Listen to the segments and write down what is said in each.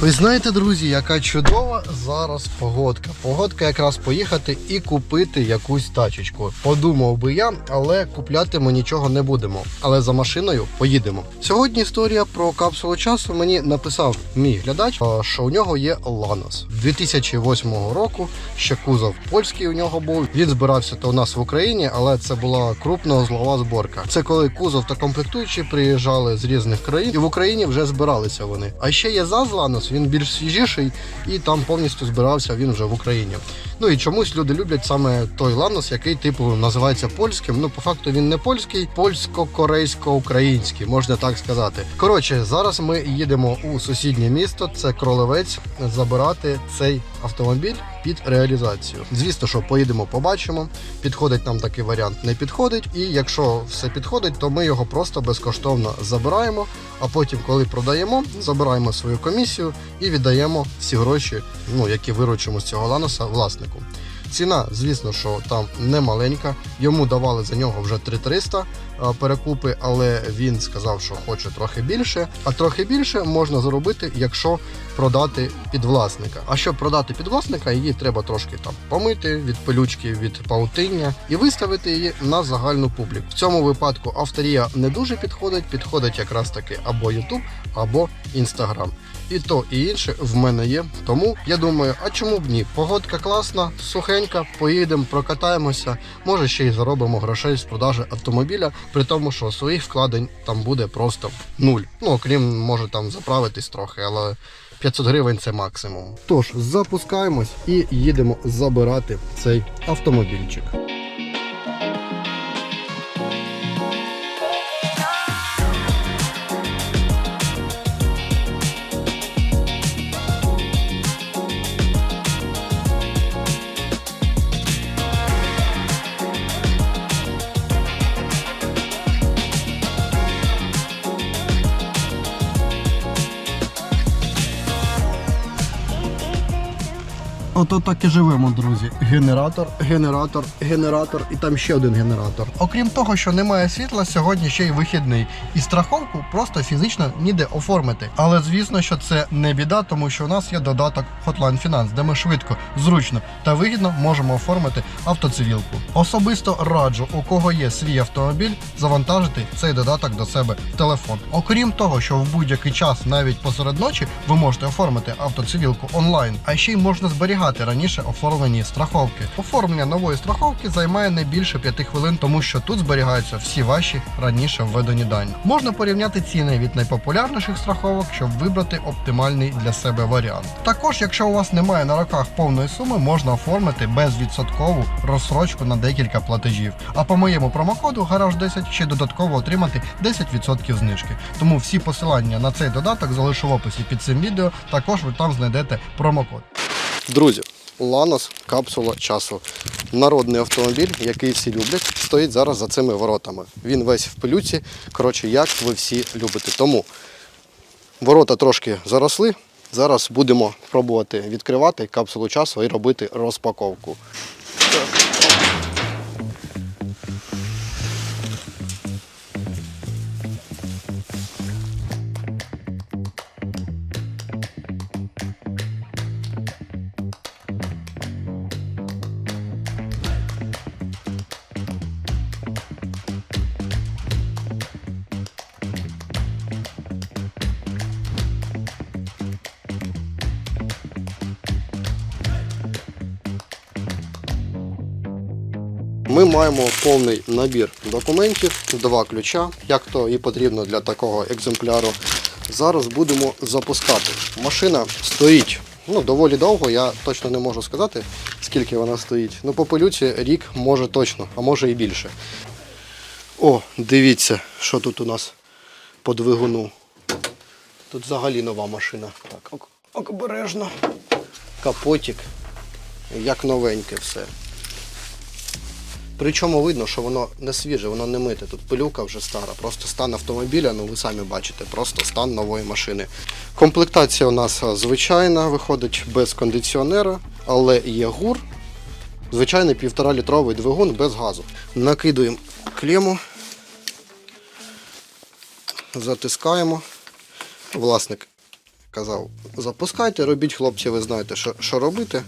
Ви знаєте, друзі, яка чудова зараз погодка. Погодка якраз поїхати і купити якусь тачечку. Подумав би я, але купляти ми нічого не будемо. Але за машиною поїдемо. Сьогодні історія про капсулу часу мені написав мій глядач, що у нього є Ланос 2008 року. Ще кузов польський у нього був. Він збирався то у нас в Україні, але це була крупна злова зборка. Це коли кузов та комплектуючі приїжджали з різних країн, і в Україні вже збиралися вони. А ще є ЗАЗ Ланос, він більш свіжіший, і там повністю збирався він вже в Україні. Ну і чомусь люди люблять саме той Ланос, який типу називається польським. Ну по факту він не польський, польсько-корейсько-український, можна так сказати. Коротше, зараз ми їдемо у сусіднє місто, це Кролевець, забирати цей автомобіль під реалізацію. Звісно, що поїдемо, побачимо. Підходить нам такий варіант, не підходить. І якщо все підходить, то ми його просто безкоштовно забираємо. А потім, коли продаємо, забираємо свою комісію і віддаємо всі гроші, ну які виручимо з цього ланоса власнику. Ціна, звісно, що там не маленька. Йому давали за нього вже 3300 а, перекупи, але він сказав, що хоче трохи більше. А трохи більше можна заробити, якщо продати під власника. А щоб продати під власника, її треба трошки там помити від пилючки, від паутиння і виставити її на загальну публіку. В цьому випадку авторія не дуже підходить, підходить якраз таки або YouTube, або Instagram. І то, і інше в мене є. Тому я думаю, а чому б ні? Погодка класна, сухенька, поїдемо, прокатаємося. Може ще й заробимо грошей з продажі автомобіля, при тому, що своїх вкладень там буде просто нуль. Ну окрім може там заправитись трохи, але 500 гривень це максимум. Тож запускаємось і їдемо забирати цей автомобільчик. Ото так і живемо, друзі. Генератор, генератор, генератор і там ще один генератор. Окрім того, що немає світла, сьогодні ще й вихідний. І страховку просто фізично ніде оформити. Але звісно, що це не біда, тому що у нас є додаток Hotline Finance, де ми швидко, зручно та вигідно можемо оформити автоцивілку. Особисто раджу, у кого є свій автомобіль, завантажити цей додаток до себе в телефон. Окрім того, що в будь-який час, навіть посеред ночі, ви можете оформити автоцивілку онлайн, а ще й можна зберігати раніше оформлені страховки. Оформлення нової страховки займає не більше 5 хвилин, тому що тут зберігаються всі ваші раніше введені дані. Можна порівняти ціни від найпопулярніших страховок, щоб вибрати оптимальний для себе варіант. Також, якщо у вас немає на руках повної суми, можна оформити безвідсоткову розсрочку на декілька платежів. А по моєму промокоду гараж 10 ще додатково отримати 10% знижки. Тому всі посилання на цей додаток залишу в описі під цим відео. Також ви там знайдете промокод. Друзі, Ланос капсула часу. Народний автомобіль, який всі люблять, стоїть зараз за цими воротами. Він весь в пилюці. Коротше, як ви всі любите. Тому ворота трошки заросли. Зараз будемо пробувати відкривати капсулу часу і робити розпаковку. Маємо повний набір документів, два ключа, як то і потрібно для такого екземпляру. Зараз будемо запускати. Машина стоїть ну, доволі довго, я точно не можу сказати, скільки вона стоїть. Ну, по пилюці рік може точно, а може і більше. О, дивіться, що тут у нас по двигуну. Тут взагалі нова машина. Так, обережно. Капотик. Як новеньке все. Причому видно, що воно не свіже, воно не мите. Тут пилюка вже стара. Просто стан автомобіля, ну ви самі бачите, просто стан нової машини. Комплектація у нас звичайна, виходить без кондиціонера, але є гур. Звичайний півтора-літровий двигун без газу. Накидуємо клему, затискаємо. Власник казав, запускайте, робіть, хлопці, ви знаєте, що, що робити.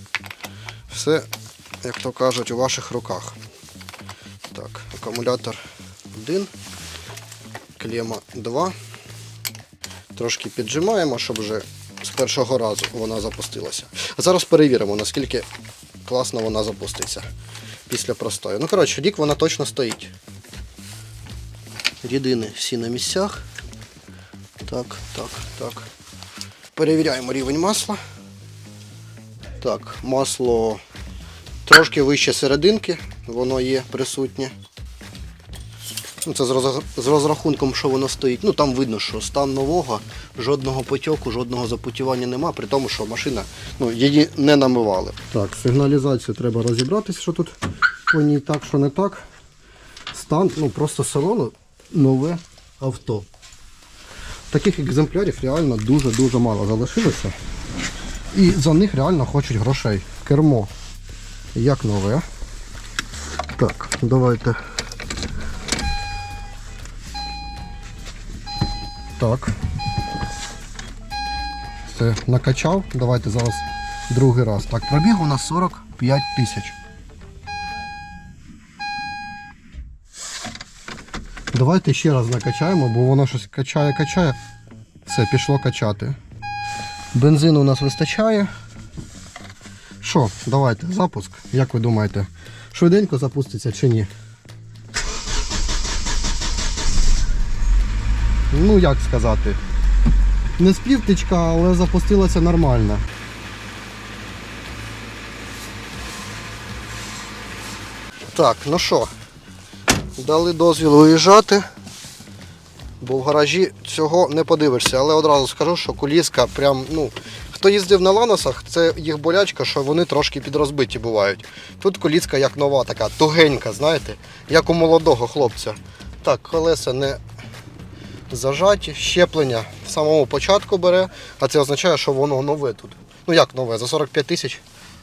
Все, як то кажуть, у ваших руках. Так, акумулятор 1, клема 2. Трошки піджимаємо, щоб вже з першого разу вона запустилася. А зараз перевіримо, наскільки класно вона запуститься після простою. Ну, коротше, рік вона точно стоїть. Рідини всі на місцях. Так, так, так. Перевіряємо рівень масла. Так, масло трошки вище серединки, воно є присутнє. Ну, це з, розрахунком, що воно стоїть. Ну там видно, що стан нового, жодного потьоку, жодного запотівання нема, при тому, що машина ну, її не намивали. Так, сигналізацію треба розібратися, що тут по ній так, що не так. Стан, ну просто салону нове авто. Таких екземплярів реально дуже-дуже мало залишилося. І за них реально хочуть грошей. Кермо як нове. Так, давайте. Так. Все, накачав. Давайте зараз другий раз. Так, пробіг у нас 45 тисяч. Давайте ще раз накачаємо, бо воно щось качає, качає. Все, пішло качати. Бензину у нас вистачає. Що, давайте, запуск. Як ви думаєте, швиденько запуститься чи ні? Ну, як сказати. Не співтичка, але запустилася нормально. Так, ну що, дали дозвіл виїжджати, бо в гаражі цього не подивишся. Але одразу скажу, що куліска прям, ну, хто їздив на ланосах, це їх болячка, що вони трошки підрозбиті бувають. Тут коліска як нова, така тугенька, знаєте, як у молодого хлопця. Так, колеса не зажаті, щеплення в самому початку бере, а це означає, що воно нове тут. Ну як нове, за 45 тисяч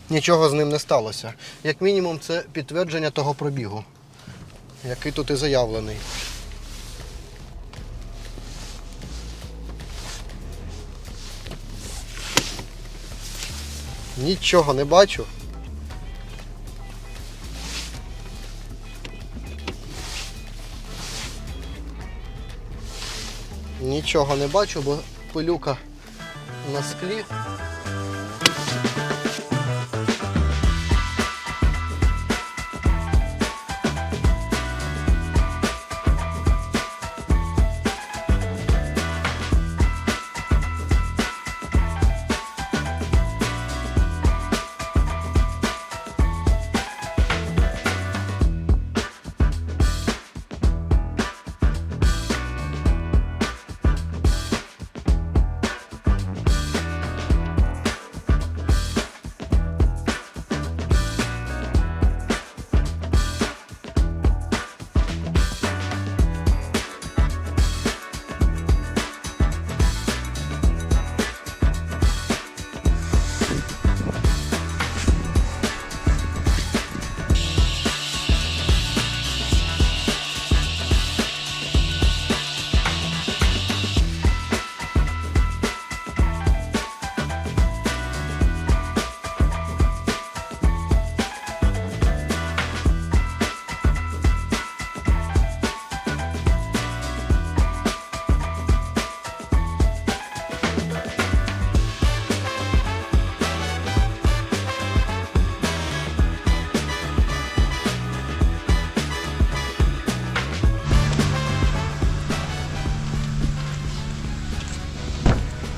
нічого з ним не сталося. Як мінімум, це підтвердження того пробігу, який тут і заявлений. Нічого не бачу. Нічого не бачу, бо пилюка на склі.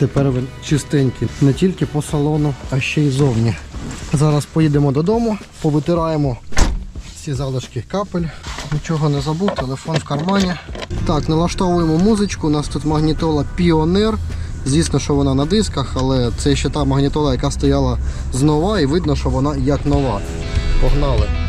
Тепер він чистенький не тільки по салону, а ще й зовні. Зараз поїдемо додому, повитираємо всі залишки капель. Нічого не забув, телефон в кармані. Так, налаштовуємо музичку. У нас тут магнітола Pioneer. Звісно, що вона на дисках, але це ще та магнітола, яка стояла знова, і видно, що вона як нова. Погнали.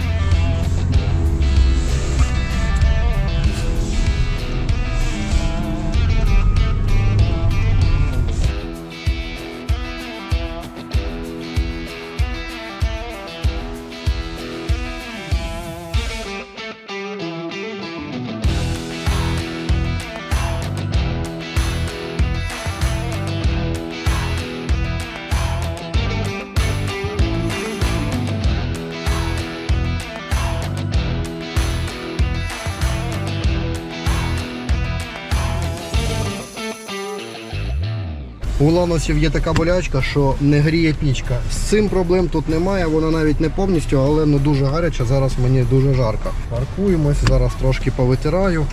У ланосів є така болячка, що не гріє пічка. З цим проблем тут немає, вона навіть не повністю, але ну дуже гаряча. Зараз мені дуже жарко. Паркуємось, зараз трошки повитираю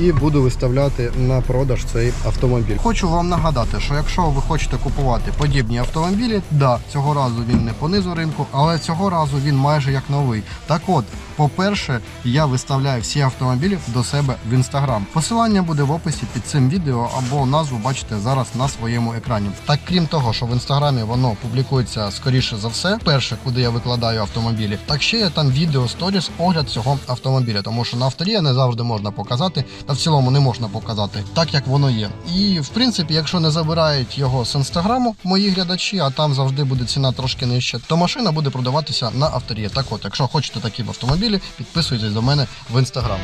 і буду виставляти на продаж цей автомобіль. Хочу вам нагадати, що якщо ви хочете купувати подібні автомобілі, да, цього разу він не по низу ринку, але цього разу він майже як новий. Так от, по-перше, я виставляю всі автомобілі до себе в інстаграм. Посилання буде в описі під цим відео або назву бачите зараз на своєму екрані. Так крім того, що в інстаграмі воно публікується скоріше за все, перше, куди я викладаю автомобілі, так ще є там відео сторіс, огляд цього автомобіля, тому що на авторі не завжди можна показати, та в цілому не можна показати так, як воно є. І в принципі, якщо не забирають його з інстаграму, мої глядачі, а там завжди буде ціна трошки нижча, то машина буде продаватися на авторі. Так от, якщо хочете такі автомобілі, підписуйтесь до мене в інстаграм.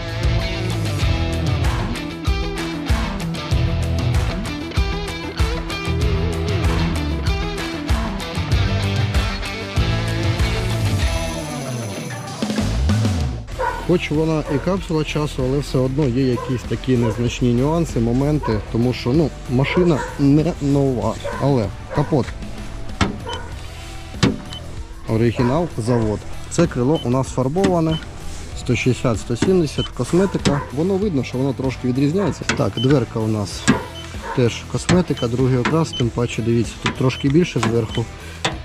Хоч вона і капсула часу, але все одно є якісь такі незначні нюанси, моменти, тому що ну, машина не нова. Але капот. Оригінал, завод. Це крило у нас фарбоване. 160-170, косметика. Воно видно, що воно трошки відрізняється. Так, дверка у нас теж косметика, другий окрас, тим паче, дивіться, тут трошки більше зверху,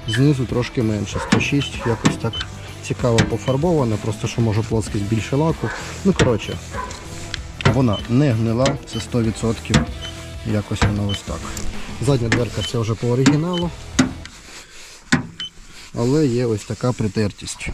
знизу трошки менше. 106, якось так цікаво пофарбована, просто що може плоскість більше лаку. Ну, коротше, вона не гнила, це 100%. Якось вона ось так. Задня дверка це вже по оригіналу. Але є ось така притертість.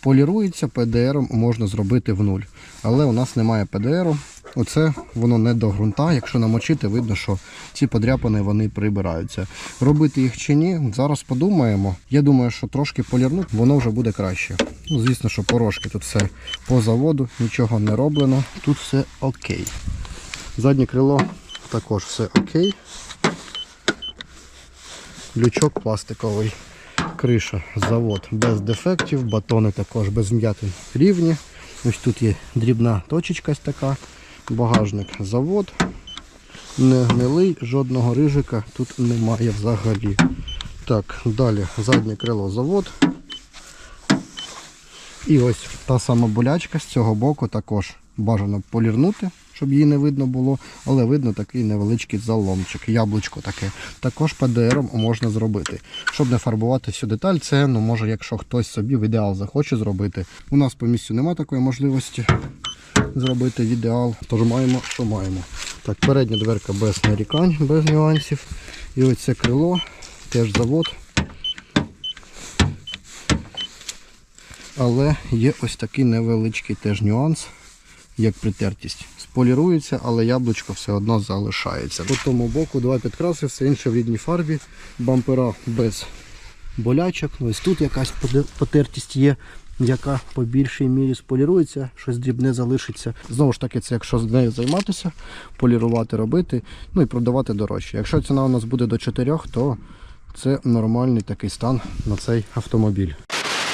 Полірується ПДР можна зробити в нуль. Але у нас немає ПДРу. Оце воно не до ґрунта. Якщо намочити, видно, що ці подряпини вони прибираються. Робити їх чи ні, зараз подумаємо. Я думаю, що трошки полірнути, воно вже буде краще. Ну, звісно, що порошки тут все по заводу, нічого не роблено. Тут все окей. Заднє крило також все окей. Лючок пластиковий. Криша, завод без дефектів, батони також без м'ятин рівні. Ось тут є дрібна точечка така, багажник завод. Не гнилий, жодного рижика тут немає взагалі. Так, далі заднє крило завод. І ось та сама болячка з цього боку також бажано полірнути, щоб її не видно було, але видно такий невеличкий заломчик, яблучко таке. Також ПДРом можна зробити. Щоб не фарбувати всю деталь, це ну може, якщо хтось собі в ідеал захоче зробити. У нас по місцю немає такої можливості зробити в ідеал, тож маємо, що маємо. Так, передня дверка без нарікань, без нюансів. І ось це крило, теж завод. Але є ось такий невеличкий теж нюанс, як притертість. Сполірується, але яблучко все одно залишається. По тому боку два підкраси, все інше в рідній фарбі, бампера без болячок. Ну, Ось тут якась потертість є, яка по більшій мірі сполірується, щось дрібне залишиться. Знову ж таки, це якщо з нею займатися, полірувати, робити, ну і продавати дорожче. Якщо ціна у нас буде до 4, то це нормальний такий стан на цей автомобіль.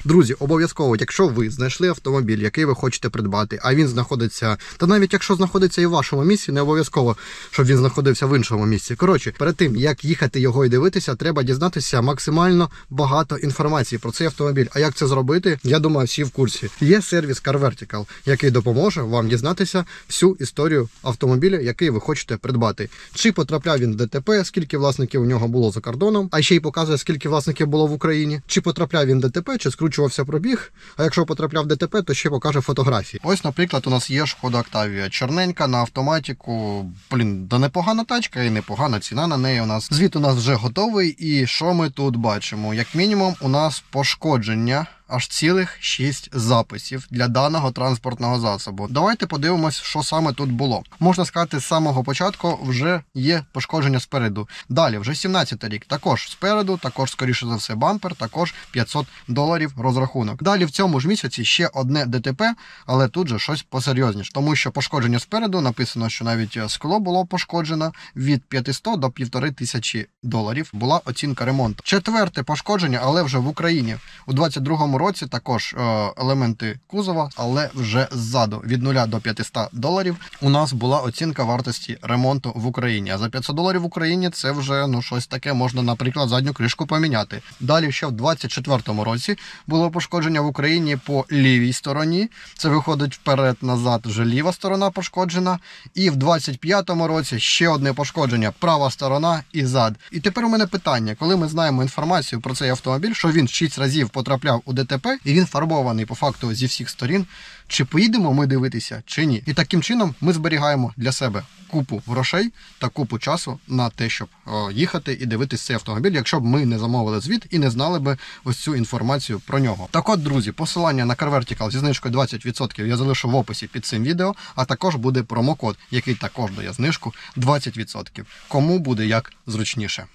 Друзі, обов'язково, якщо ви знайшли автомобіль, який ви хочете придбати, а він знаходиться, та навіть якщо знаходиться і в вашому місці, не обов'язково, щоб він знаходився в іншому місці. Коротше, перед тим як їхати його і дивитися, треба дізнатися максимально багато інформації про цей автомобіль. А як це зробити? Я думаю, всі в курсі. Є сервіс Car Vertical, який допоможе вам дізнатися всю історію автомобіля, який ви хочете придбати. Чи потрапляв він в ДТП, скільки власників у нього було за кордоном, а ще й показує, скільки власників було в Україні. Чи потрапляв він в ДТП, чи скручувався пробіг. А якщо потрапляв ДТП, то ще покаже фотографії. Ось, наприклад, у нас є шкода Октавія. Чорненька на автоматіку. Блін, да непогана тачка і непогана ціна на неї. У нас звіт у нас вже готовий. І що ми тут бачимо? Як мінімум, у нас пошкодження. Аж цілих 6 записів для даного транспортного засобу. Давайте подивимось, що саме тут було. Можна сказати, з самого початку вже є пошкодження спереду. Далі, вже 17-й рік. Також спереду, також, скоріше за все, бампер, також 500 доларів розрахунок. Далі в цьому ж місяці ще одне ДТП, але тут же щось посерйозніше, тому що пошкодження спереду написано, що навіть скло було пошкоджено від 500 до 1500 доларів. Була оцінка ремонту. Четверте пошкодження, але вже в Україні у 22-му цьому році також е, елементи кузова, але вже ззаду від 0 до 500 доларів у нас була оцінка вартості ремонту в Україні. А за 500 доларів в Україні це вже ну щось таке. Можна, наприклад, задню кришку поміняти. Далі ще в 24-му році було пошкодження в Україні по лівій стороні. Це виходить вперед-назад, вже ліва сторона пошкоджена. І в 25-му році ще одне пошкодження права сторона і зад. І тепер у мене питання: коли ми знаємо інформацію про цей автомобіль, що він 6 разів потрапляв у ДТП, і він фарбований по факту зі всіх сторін. Чи поїдемо ми дивитися, чи ні? І таким чином ми зберігаємо для себе купу грошей та купу часу на те, щоб їхати і дивитися цей автомобіль, якщо б ми не замовили звіт і не знали би ось цю інформацію про нього. Так от, друзі, посилання на CarVertical зі знижкою 20% я залишу в описі під цим відео, а також буде промокод, який також дає знижку 20%. Кому буде як зручніше.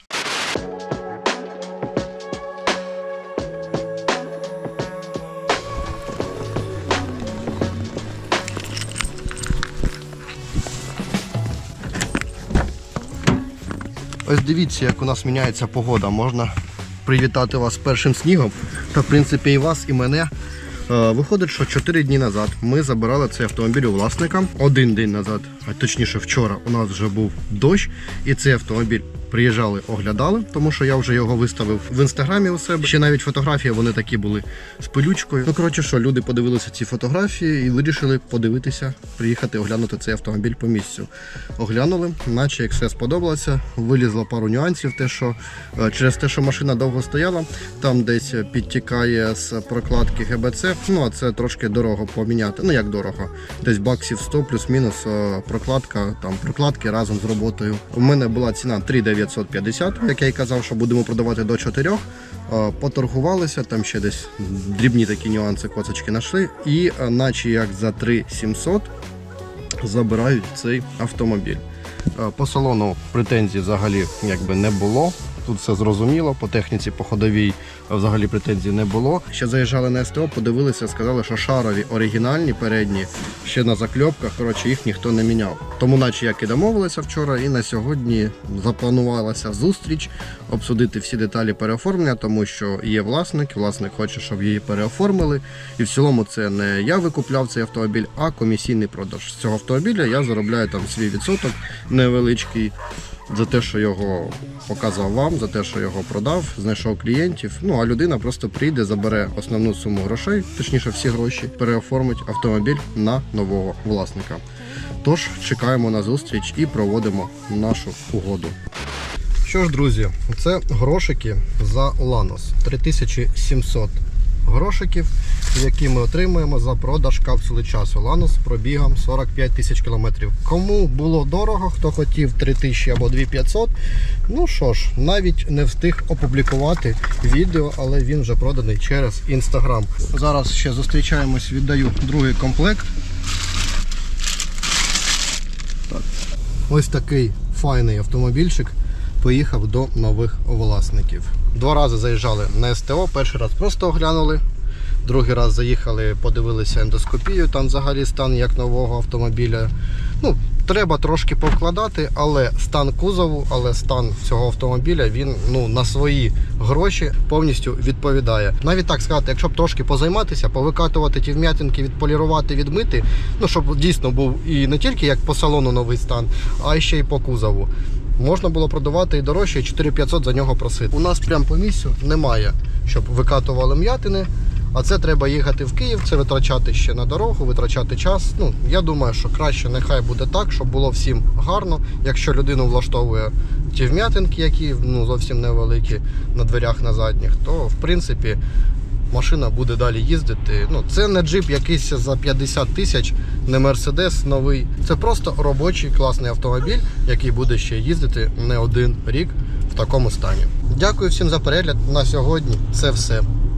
Ось дивіться, як у нас міняється погода. Можна привітати вас першим снігом. Та в принципі і вас, і мене. Е, Виходить, що 4 дні назад ми забирали цей автомобіль у власника. Один день назад, а точніше вчора, у нас вже був дощ, і цей автомобіль приїжджали, оглядали, тому що я вже його виставив в інстаграмі у себе. Ще навіть фотографії вони такі були з пилючкою. Ну коротше, що люди подивилися ці фотографії і вирішили подивитися, приїхати оглянути цей автомобіль по місцю. Оглянули, наче як все сподобалося. Вилізло пару нюансів. Те, що е, через те, що машина довго стояла, там десь підтікає з прокладки ГБЦ. Ну а це трошки дорого поміняти. Ну як дорого, десь баксів 100 плюс-мінус е, прокладка, там прокладки разом з роботою. У мене була ціна 3950, як я й казав, що будемо продавати до 4. Е, Поторгувалися, там ще десь дрібні такі нюанси, коцочки знайшли. І е, наче як за 3700 забирають цей автомобіль. Е, По салону претензій взагалі якби не було. Тут все зрозуміло, по техніці, по ходовій е, взагалі претензій не було. Ще заїжджали на СТО, подивилися, сказали, що шарові оригінальні передні, ще на закльопках, коротше, їх ніхто не міняв. Тому, наче як і домовилися вчора, і на сьогодні запланувалася зустріч обсудити всі деталі переоформлення, тому що є власник, власник хоче, щоб її переоформили. І в цілому це не я викупляв цей автомобіль, а комісійний продаж. З цього автомобіля я заробляю там свій відсоток невеличкий за те, що його показав вам, за те, що його продав, знайшов клієнтів. Ну а людина просто прийде, забере основну суму грошей, точніше всі гроші, переоформить автомобіль на нового власника. Тож чекаємо на зустріч і проводимо нашу угоду. Що ж, друзі, це грошики за Ланос 3700 грошиків, які ми отримуємо за продаж капсули часу Ланос з пробігом 45 тисяч кілометрів. Кому було дорого, хто хотів 3000 або 2500, ну що ж, навіть не встиг опублікувати відео, але він вже проданий через інстаграм. Зараз ще зустрічаємось, віддаю другий комплект. Так. Ось такий файний автомобільчик поїхав до нових власників. Два рази заїжджали на СТО, перший раз просто оглянули, другий раз заїхали, подивилися ендоскопію, там взагалі стан як нового автомобіля. Ну, Треба трошки повкладати, але стан кузову, але стан цього автомобіля він ну на свої гроші повністю відповідає. Навіть так сказати, якщо б трошки позайматися, повикатувати ті вм'ятинки, відполірувати, відмити, ну щоб дійсно був і не тільки як по салону новий стан, а ще й по кузову. Можна було продавати і дорожче, і 4500 за нього просити. У нас прямо по місцю немає, щоб викатували м'ятини. А це треба їхати в Київ, це витрачати ще на дорогу, витрачати час. Ну я думаю, що краще нехай буде так, щоб було всім гарно. Якщо людину влаштовує ті вм'ятинки, які ну зовсім невеликі на дверях на задніх, то в принципі машина буде далі їздити. Ну це не джип якийсь за 50 тисяч, не мерседес новий. Це просто робочий класний автомобіль, який буде ще їздити не один рік в такому стані. Дякую всім за перегляд. На сьогодні це все.